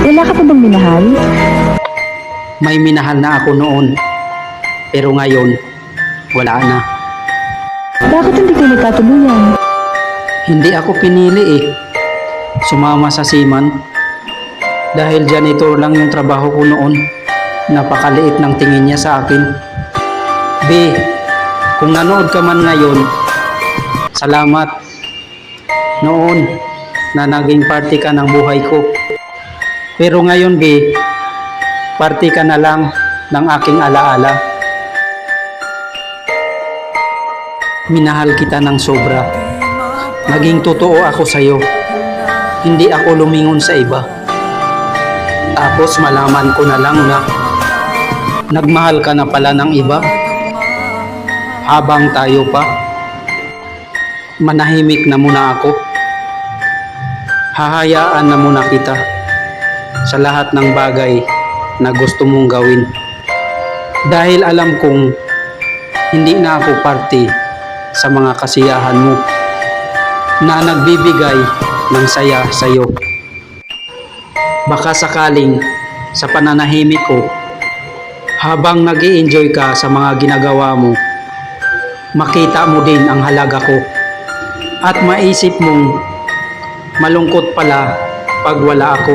Wala ka pa bang minahal? May minahal na ako noon. Pero ngayon, wala na. Bakit hindi kayo nagkatuluyan? Hindi ako pinili eh. Sumama sa Siman. Dahil janitor lang yung trabaho ko noon. Napakaliit ng tingin niya sa akin. B, kung nanood ka man ngayon, salamat. Noon, na naging party ka ng buhay ko. Pero ngayon, B, party ka na lang ng aking alaala. Minahal kita ng sobra. Naging totoo ako sa'yo. Hindi ako lumingon sa iba. Tapos malaman ko na lang na nagmahal ka na pala ng iba. Habang tayo pa, manahimik na muna ako. Hahayaan na muna kita sa lahat ng bagay na gusto mong gawin. Dahil alam kong hindi na ako parte sa mga kasiyahan mo na nagbibigay ng saya sa iyo. Baka sakaling sa pananahimik ko, habang nag enjoy ka sa mga ginagawa mo, makita mo din ang halaga ko at maisip mong malungkot pala pag wala ako.